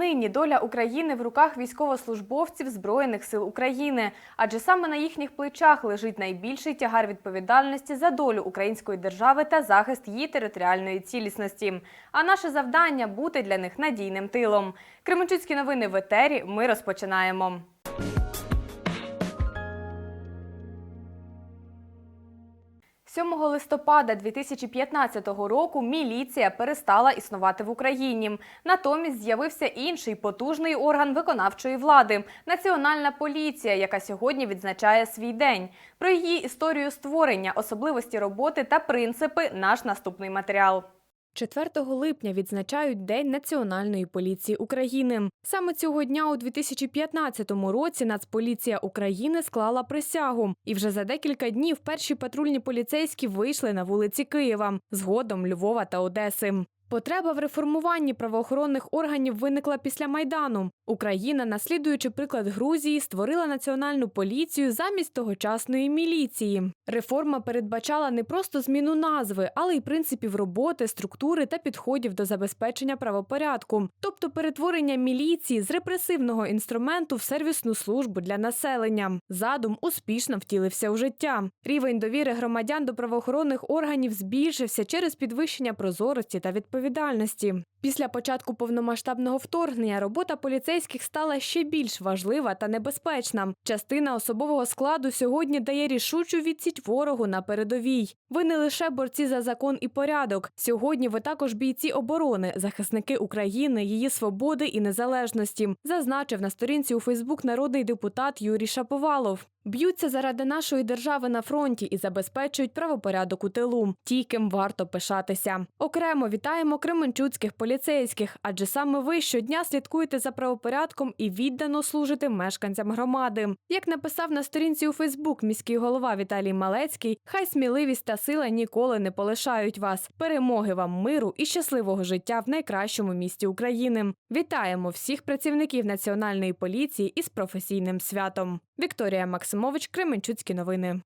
Нині доля України в руках військовослужбовців Збройних сил України, адже саме на їхніх плечах лежить найбільший тягар відповідальності за долю української держави та захист її територіальної цілісності. А наше завдання бути для них надійним тилом. Кременчуцькі новини в етері. Ми розпочинаємо. – 7 листопада 2015 року міліція перестала існувати в Україні. Натомість з'явився інший потужний орган виконавчої влади – Національна поліція, яка сьогодні відзначає свій день. Про її історію створення, особливості роботи та принципи – наш наступний матеріал. 4 липня відзначають День Національної поліції України. Саме цього дня у 2015 році Нацполіція України склала присягу. І вже за декілька днів перші патрульні поліцейські вийшли на вулиці Києва, згодом Львова та Одеси. Потреба в реформуванні правоохоронних органів виникла після Майдану. Україна, наслідуючи приклад Грузії, створила національну поліцію замість тогочасної міліції. Реформа передбачала не просто зміну назви, але й принципів роботи, структури та підходів до забезпечення правопорядку, тобто перетворення міліції з репресивного інструменту в сервісну службу для населення. Задум успішно втілився у життя. Рівень довіри громадян до правоохоронних органів збільшився через підвищення прозорості та відповідальності. Після початку повномасштабного вторгнення робота поліцейських стала ще більш важлива та небезпечна. Частина особового складу сьогодні дає рішучу відсіч ворогу на передовій. Ви не лише борці за закон і порядок. Сьогодні ви також бійці оборони, захисники України, її свободи і незалежності, зазначив на сторінці у Фейсбук народний депутат Юрій Шаповалов. Б'ються заради нашої держави на фронті і забезпечують правопорядок у тилу. Ті, ким варто пишатися. Окремо вітаємо кременчуцьких поліцейських, адже саме ви щодня слідкуєте за правопорядком і віддано служите мешканцям громади. Як написав на сторінці у Фейсбук міський голова Віталій Малецький, хай сміливість та сила ніколи не полишають вас. Перемоги вам миру і щасливого життя в найкращому місті України. Вітаємо всіх працівників національної поліції із професійним святом. Вікторія Максимович, Кременчуцькі новини.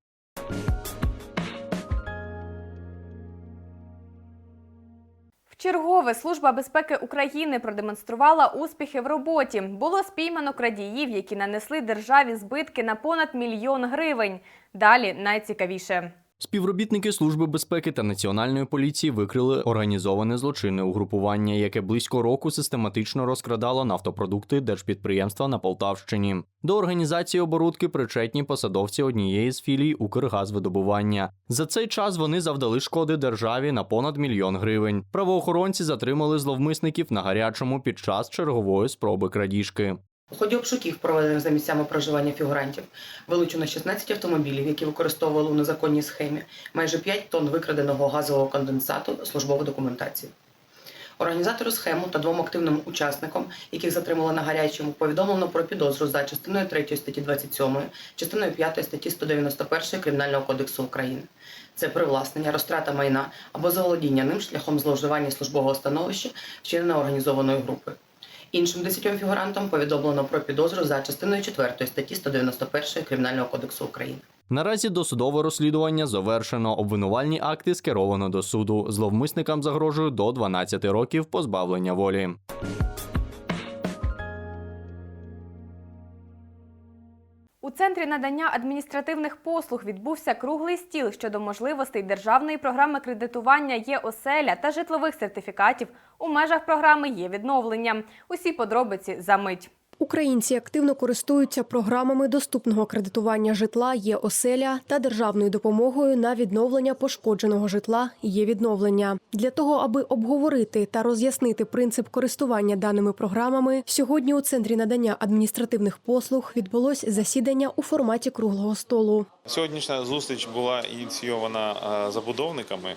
Чергове Служба безпеки України продемонструвала успіхи в роботі. Було спіймано крадіїв, які нанесли державі збитки на понад мільйон гривень. Далі найцікавіше. Співробітники Служби безпеки та національної поліції викрили організоване злочинне угрупування, яке близько року систематично розкрадало нафтопродукти держпідприємства на Полтавщині. До організації оборудки причетні посадовці однієї з філій Укргазвидобування. За цей час вони завдали шкоди державі на понад мільйон гривень. Правоохоронці затримали зловмисників на гарячому під час чергової спроби крадіжки. У ході обшуків, проведених за місцями проживання фігурантів, вилучено 16 автомобілів, які використовували у незаконній схемі, майже 5 тонн викраденого газового конденсату, службову документацію. Організатору схему та двом активним учасникам, яких затримали на гарячому, повідомлено про підозру за частиною 3 статті 27, частиною 5 статті 191 Кримінального кодексу України. Це привласнення, розтрата майна або заволодіння ним шляхом зловживання службового становища, вчиненого організованою групою. Іншим десятьом фігурантам повідомлено про підозру за частиною 4 статті 191 Кримінального кодексу України. Наразі досудове розслідування завершено. Обвинувальні акти скеровано до суду. Зловмисникам загрожує до 12 років позбавлення волі. У центрі надання адміністративних послуг відбувся круглий стіл щодо можливостей державної програми кредитування є оселя та житлових сертифікатів у межах програми є відновлення. Усі подробиці за мить. Українці активно користуються програмами доступного кредитування житла є оселя та державною допомогою на відновлення пошкодженого житла є відновлення. Для того, аби обговорити та роз'яснити принцип користування даними програмами, сьогодні у центрі надання адміністративних послуг відбулось засідання у форматі круглого столу. Сьогоднішня зустріч була ініційована е, забудовниками,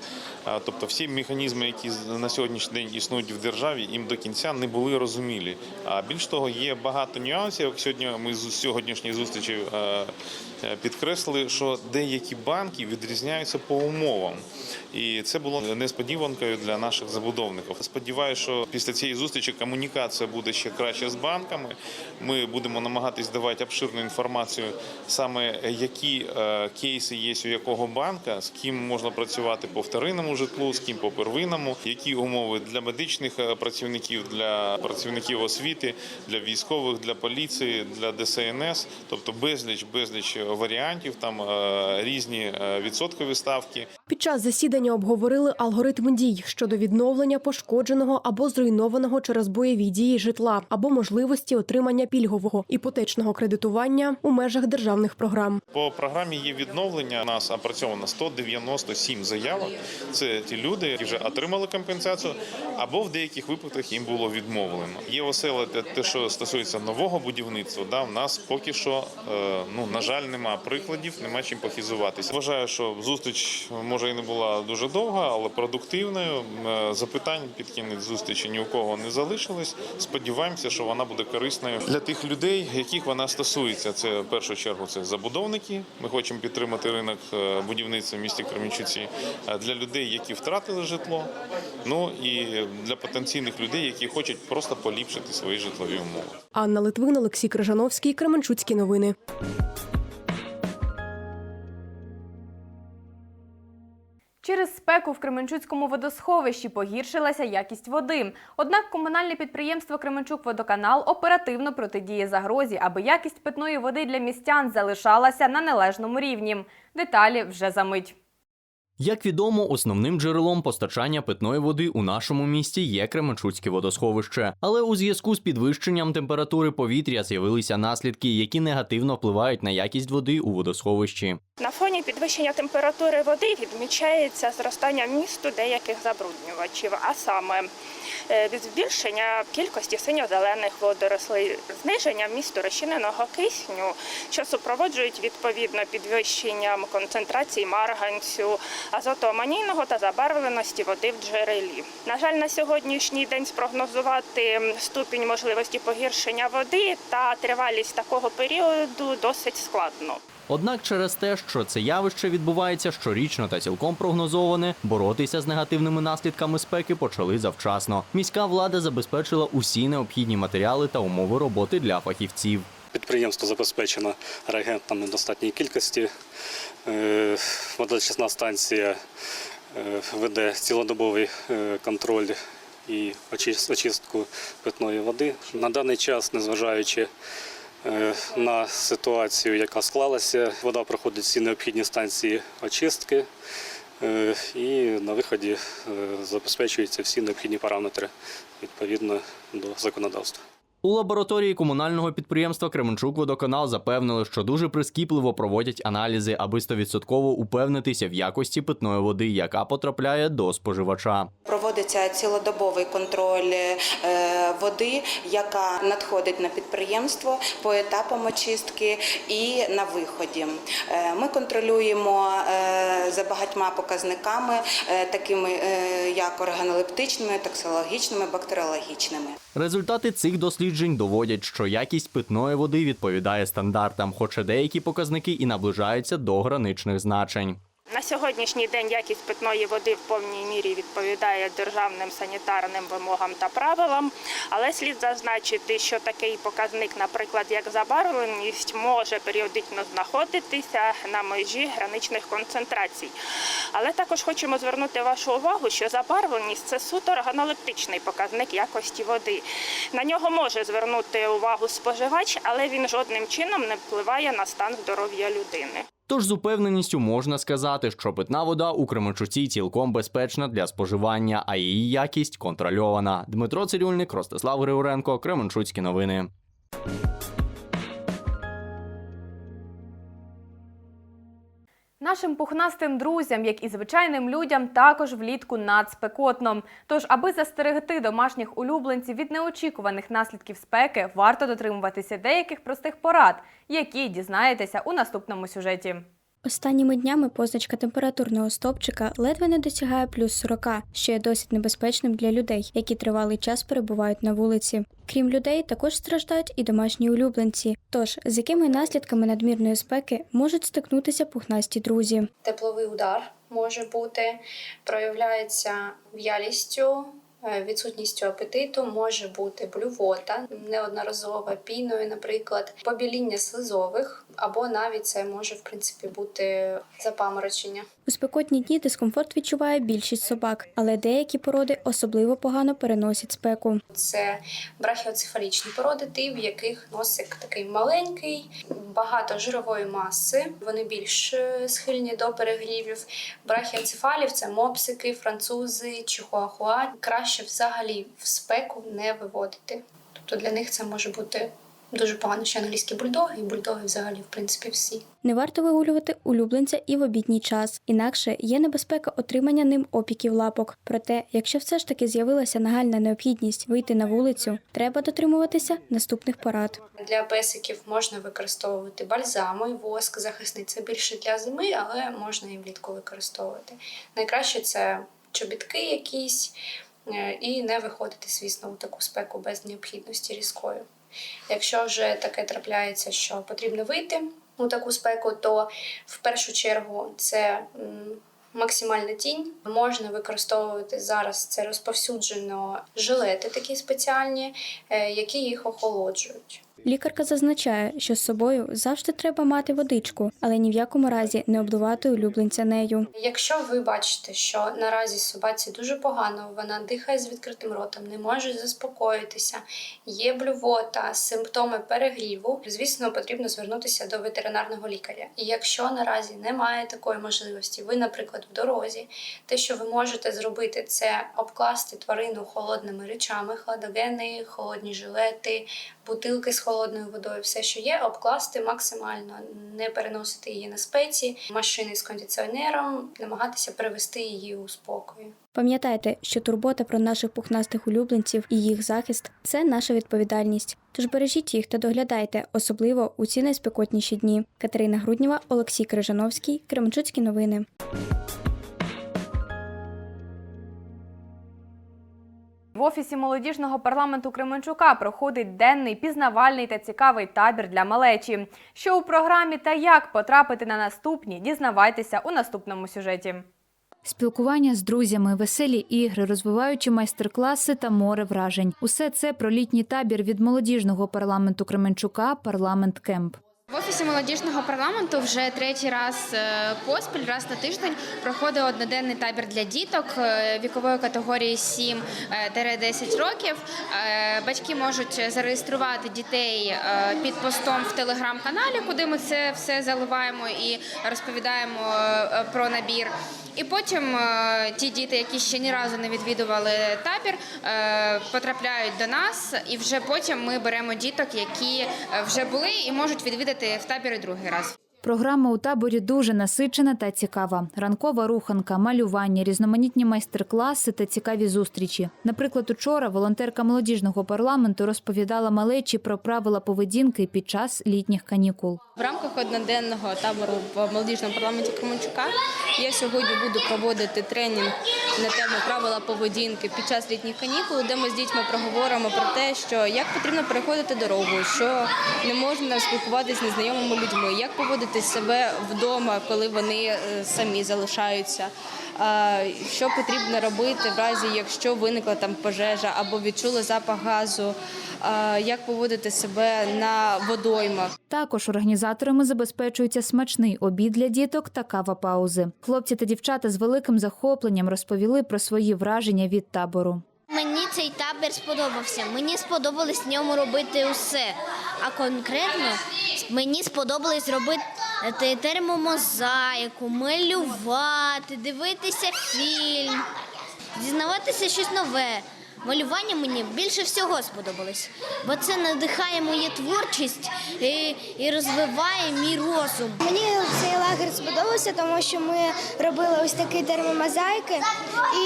Е, тобто всі механізми, які на сьогоднішній день існують в державі, їм до кінця не були розумілі. А більш того, є багато нюансів. Сьогодні ми з сьогоднішньої зустрічі е, підкреслили, що деякі банки відрізняються по умовам. І це було несподіванкою для наших забудовників. Сподіваюся, що після цієї зустрічі комунікація буде ще краще з банками. Ми будемо намагатись давати обширну інформацію, саме які е, кейси є у якого банка, з ким можна працювати по вторинному житлу, з ким по первинному, які умови для медичних е, працівників, для працівників освіти, для військових, для поліції, для ДСНС, тобто безліч, безліч варіантів, там е, різні е, відсоткові ставки. Під час засідання обговорили алгоритм дій щодо відновлення пошкодженого або зруйнованого через бойові дії житла або можливості отримання пільгового іпотечного кредитування у межах державних програм. По програмі є відновлення. У нас опрацьовано 197 заявок. Це ті люди, які вже отримали компенсацію, або в деяких випадках їм було відмовлено. Є осела те- що стосується нового будівництва. Да, в нас поки що, е, ну на жаль, нема прикладів, нема чим похизуватися. Вважаю, що зустріч може і не була дуже довга, але продуктивною. Е, Запитань під кінець зустрічі ні у кого не залишилось. Сподіваємося, що вона буде корисною для тих людей, яких вона стосується. Це в першу чергу це забудовники. Ми хочемо підтримати ринок е, будівництва в місті Кременчуці Е, для людей, які втратили житло. Ну і для потенційних людей, які хочуть просто поліпшити свої житлові умови. Анна Литвин, Олексій Крижановський, Кременчуцькі новини. Через спеку в Кременчуцькому водосховищі погіршилася якість води. Однак комунальне підприємство Кременчук-Водоканал оперативно протидіє загрозі, аби якість питної води для містян залишалася на належному рівні. Деталі вже за мить. Як відомо, основним джерелом постачання питної води у нашому місті є Кременчуцьке водосховище. Але у зв'язку з підвищенням температури повітря з'явилися наслідки, які негативно впливають на якість води у водосховищі. На фоні підвищення температури води відмічається зростання місту деяких забруднювачів, а саме від збільшення кількості синьо-зелених водорослей, зниження вмісту розчиненого кисню, що супроводжують відповідно підвищенням концентрації марганцю, азотоамонійного та забарвленості води в джерелі. На жаль, на сьогоднішній день спрогнозувати ступінь можливості погіршення води та тривалість такого періоду досить складно. Однак через те, що це явище відбувається щорічно та цілком прогнозоване, боротися з негативними наслідками спеки почали завчасно. Міська влада забезпечила усі необхідні матеріали та умови роботи для фахівців. Підприємство забезпечено реагентами в достатній кількості. Е, Водочисна станція е, веде цілодобовий е, контроль і очис- очистку питної води. На даний час, незважаючи на ситуацію, яка склалася, вода проходить всі необхідні станції очистки. е, І на виході е, забезпечуються всі необхідні параметри відповідно до законодавства. У лабораторії комунального підприємства Кременчук Водоканал запевнили, що дуже прискіпливо проводять аналізи, аби 100% упевнитися в якості питної води, яка потрапляє до споживача. Проводиться цілодобовий контроль е, води, яка надходить на підприємство по етапам очистки і на виході. Е, Ми контролюємо е, за багатьма показниками, такими як органолептичними, токсикологічними, бактеріологічними. Результати цих досліджень доводять, що якість питної води відповідає стандартам, хоча деякі показники і наближаються до граничних значень. На сьогоднішній день якість питної води в повній мірі відповідає державним санітарним вимогам та правилам, але слід зазначити, що такий показник, наприклад, як забарвленість, може періодично знаходитися на межі граничних концентрацій. Але також хочемо звернути вашу увагу, що забарвленість це суто органолептичний показник якості води. На нього може звернути увагу споживач, але він жодним чином не впливає на стан здоров'я людини. Тож з упевненістю можна сказати, що питна вода у Кременчуці цілком безпечна для споживання, а її якість контрольована. Дмитро Цирюльник, Ростислав Григоренко, Кременчуцькі новини. Нашим пухнастим друзям, як і звичайним людям, також влітку надспекотно. Тож, аби застерегти домашніх улюбленців від неочікуваних наслідків спеки, варто дотримуватися деяких простих порад, які дізнаєтеся у наступному сюжеті. Останніми днями позначка температурного стопчика ледве не досягає плюс 40, що є досить небезпечним для людей, які тривалий час перебувають на вулиці. Крім людей, також страждають і домашні улюбленці. Тож з якими наслідками надмірної спеки можуть стикнутися пухнасті друзі? тепловий удар може бути, проявляється в'ялістю, е, відсутністю апетиту, може бути блювота, неодноразова піною, наприклад, побіління слизових, або навіть це може в принципі бути запаморочення. У спекотні дні дискомфорт відчуває більшість собак, але деякі породи особливо погано переносять спеку. Це брахіоцефалічні породи, ті, в яких носик такий маленький, багато жирової маси. Вони більш е, схильні до перегрівів. Брахіоцефалів це мопсики, французи, чихуахуа. Краще взагалі в спеку не виводити. Тобто для них це може бути дуже погано, що англійські бульдоги і бульдоги взагалі, в принципі, всі. Не варто вигулювати улюбленця і в обідній час, інакше є небезпека отримання ним опіків лапок. Проте, якщо все ж таки з'явилася нагальна необхідність вийти на вулицю, треба дотримуватися наступних порад. Для песиків можна використовувати бальзами, воск, захисний. Це більше для зими, але можна і влітку використовувати. Найкраще це чобітки якісь е, і не виходити, звісно, у таку спеку без необхідності різкою. Якщо вже таке трапляється, що потрібно вийти у таку спеку, то в першу чергу це максимальна тінь. Можна використовувати зараз це розповсюджено жилети такі спеціальні, е, які їх охолоджують. Лікарка зазначає, що з собою завжди треба мати водичку, але ні в якому разі не обдувати улюбленця нею. Якщо ви бачите, що наразі собаці дуже погано, вона дихає з відкритим ротом, не може заспокоїтися, є блювота, симптоми перегріву, звісно, потрібно звернутися до ветеринарного лікаря. І якщо наразі немає такої можливості, ви, наприклад, в дорозі, те, що ви можете зробити, це обкласти тварину холодними речами, хладогени, холодні жилети, бутилки з холодною водою, все, що є, обкласти максимально, не переносити її на спеці, машини з кондиціонером, намагатися привести її у спокій. Пам'ятайте, що турбота про наших пухнастих улюбленців і їх захист це наша відповідальність. Тож бережіть їх та доглядайте, особливо у ці найспекотніші дні. Катерина Груднєва, Олексій Крижановський, Кременчуцькі новини. В офісі молодіжного парламенту Кременчука проходить денний пізнавальний та цікавий табір для малечі. Що у програмі та як потрапити на наступні, дізнавайтеся у наступному сюжеті. Спілкування з друзями, веселі ігри, розвиваючі майстер-класи та море вражень. Усе це про літній табір від молодіжного парламенту Кременчука Парламент Кемп. В офісі молодіжного парламенту вже третій раз е, поспіль, раз на тиждень проходить одноденний табір для діток е, вікової категорії 7-10 років. Е, Батьки можуть зареєструвати дітей під постом в телеграм-каналі, куди ми це все заливаємо і розповідаємо про набір. І потім е, ті діти, які ще ні разу не відвідували табір, е, потрапляють до нас, і вже потім ми беремо діток, які е, вже були і можуть відвідати в табір другий раз. Програма у таборі дуже насичена та цікава. Ранкова руханка, малювання, різноманітні майстер-класи та цікаві зустрічі. Наприклад, учора волонтерка молодіжного парламенту розповідала малечі про правила поведінки під час літніх канікул. В рамках одноденного табору в молодіжному парламенті Кременчука я сьогодні буду проводити тренінг на тему правила поведінки під час літніх канікул, де ми з дітьми проговоримо про те, що як потрібно переходити дорогу, що не можна спілкуватися з незнайомими людьми, як поводити себе вдома, коли вони е, самі залишаються. Що потрібно робити в разі, якщо виникла там пожежа або відчули запах газу, як поводити себе на водоймах. Також організаторами забезпечується смачний обід для діток та кава паузи. Хлопці та дівчата з великим захопленням розповіли про свої враження від табору. Мені цей табір сподобався. Мені сподобалось в ньому робити усе. А конкретно мені сподобалось робити термомозаїку, малювати, дивитися фільм, дізнаватися щось нове. Малювання мені більше всього сподобалось, бо це надихає мою творчість і, і розвиває мій розум. Мені цей лагерь сподобався, тому що ми робили ось такі термомозаїки і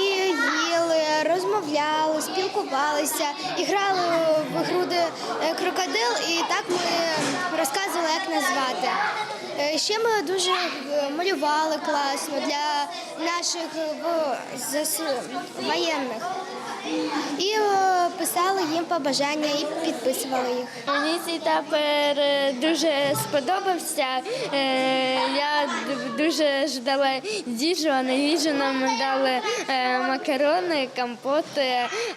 їли, розмовляли, спілкувалися, і грали в гру «Де- крокодил, і так ми розказували як назвати. Е, Ще ми дуже е, малювали класно для наших е, воєнних. І писали їм побажання і підписували їх. Мені цей тапер е, дуже сподобався. Е, Я дуже ждала їжу, а на їжу нам дали е, макарони, компоти,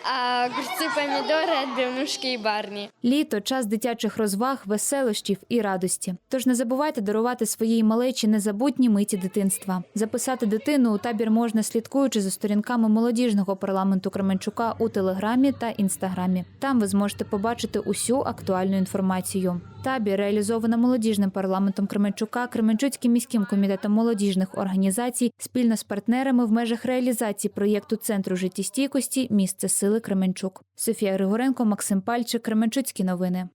а огурці, помідори, бімушки і барні. Літо час дитячих розваг, веселощів і радості. Тож не забувайте дарувати своїй малечі незабутні миті дитинства. Записати дитину у табір можна слідкуючи за сторінками молодіжного парламенту Кременчука у телеграмі та інстаграмі. Там ви зможете побачити усю актуальну інформацію. Табір реалізовано молодіжним парламентом Кременчука, Кременчуцьким міським комітетом молодіжних організацій спільно з партнерами в межах реалізації проєкту Центру життєстійкості Місце сили Кременчук. Софія Григоренко, Максим Пальчик, Кременчуцькі новини.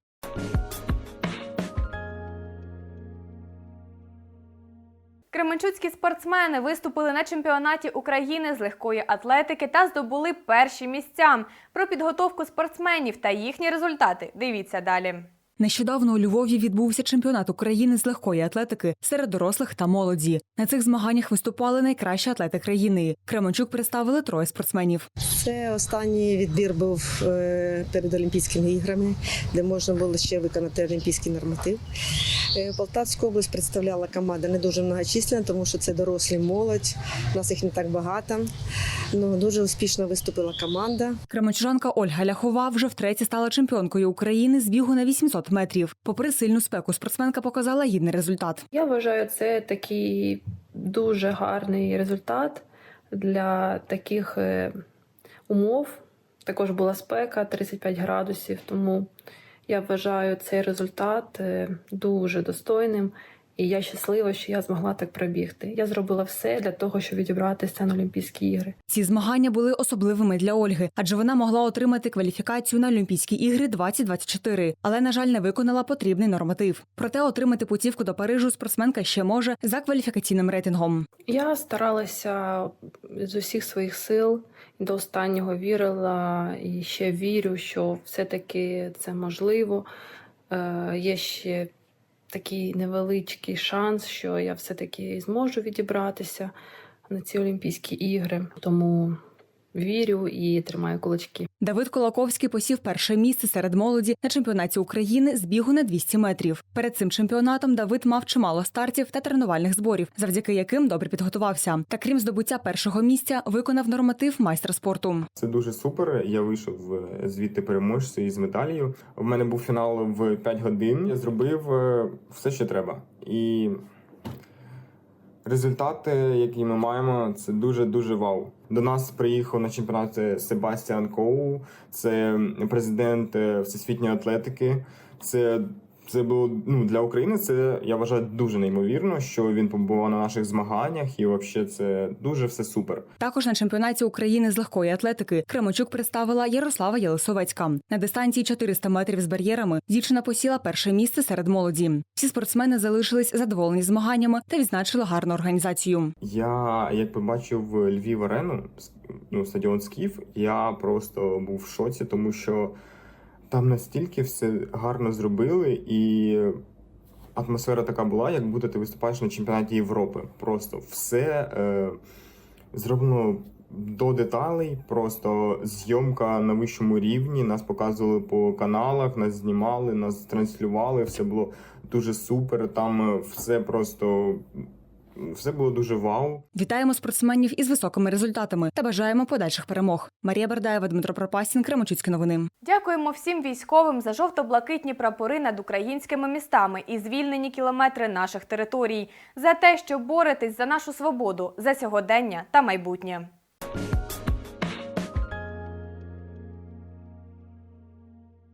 Кременчуцькі спортсмени виступили на чемпіонаті України з легкої атлетики та здобули перші місця. Про підготовку спортсменів та їхні результати дивіться далі. Нещодавно у Львові відбувся чемпіонат України з легкої атлетики серед дорослих та молоді. На цих змаганнях виступали найкращі атлети країни. Кременчук представили троє спортсменів. Це останній відбір був е, перед Олімпійськими іграми, де можна було ще виконати олімпійський норматив. Е, Полтавську область представляла команда не дуже многочисленна, тому що це дорослі молодь. У нас їх не так багато. Ну дуже успішно виступила команда. Кременчужанка Ольга Ляхова вже втретє стала чемпіонкою України з бігу на 800 метрів. Попри сильну спеку, спортсменка показала гідний результат. Я вважаю, це такий дуже гарний результат для таких е, умов. Також була спека 35 градусів, тому я вважаю цей результат е, дуже достойним. І я щаслива, що я змогла так пробігти. Я зробила все для того, щоб відібратися на Олімпійські ігри. Ці змагання були особливими для Ольги, адже вона могла отримати кваліфікацію на Олімпійські ігри 2024, але на жаль не виконала потрібний норматив. Проте отримати путівку до Парижу спортсменка ще може за кваліфікаційним рейтингом. Я старалася з усіх своїх сил до останнього вірила і ще вірю, що все-таки це можливо. Е, Є ще такий невеличкий шанс, що я все-таки зможу відібратися на ці Олімпійські ігри. Тому вірю і тримаю кулачки. Давид Колаковський посів перше місце серед молоді на чемпіонаті України з бігу на 200 метрів. Перед цим чемпіонатом Давид мав чимало стартів та тренувальних зборів, завдяки яким добре підготувався. Та крім здобуття першого місця, виконав норматив майстра спорту. Це дуже супер. Я вийшов е, звідти переможцем із медаллю. У мене був фінал в 5 годин. Я зробив е, все, що треба. І результати, які ми маємо, це дуже дуже вау. До нас приїхав на чемпіонат Себастьян Коу, це президент е, всесвітньої атлетики. Це це було ну для України. Це я вважаю дуже неймовірно, що він побував на наших змаганнях, і взагалі це дуже все супер. Також на чемпіонаті України з легкої атлетики Кремочук представила Ярослава Єлисовецька. На дистанції 400 метрів з бар'єрами дівчина посіла перше місце серед молоді. Всі спортсмени залишились задоволені змаганнями та відзначили гарну організацію. Я як побачив Львів арену, ну стадіон Скіф, я просто був в шоці, тому що там настільки все гарно зробили, і атмосфера така була, як будто ти виступаєш на чемпіонаті Європи. Просто все е, зроблено до деталей, просто зйомка на вищому рівні. Нас показували по каналах, нас знімали, нас транслювали. Все було дуже супер. Там е, все просто. Все було дуже вау. Вітаємо спортсменів із високими результатами та бажаємо подальших перемог. Марія Бердаєва, Дмитро Пропасін, Кремочицькі новини. Дякуємо всім військовим за жовто-блакитні прапори над українськими містами і звільнені кілометри наших територій, за те, що боретесь за нашу свободу, за сьогодення та майбутнє.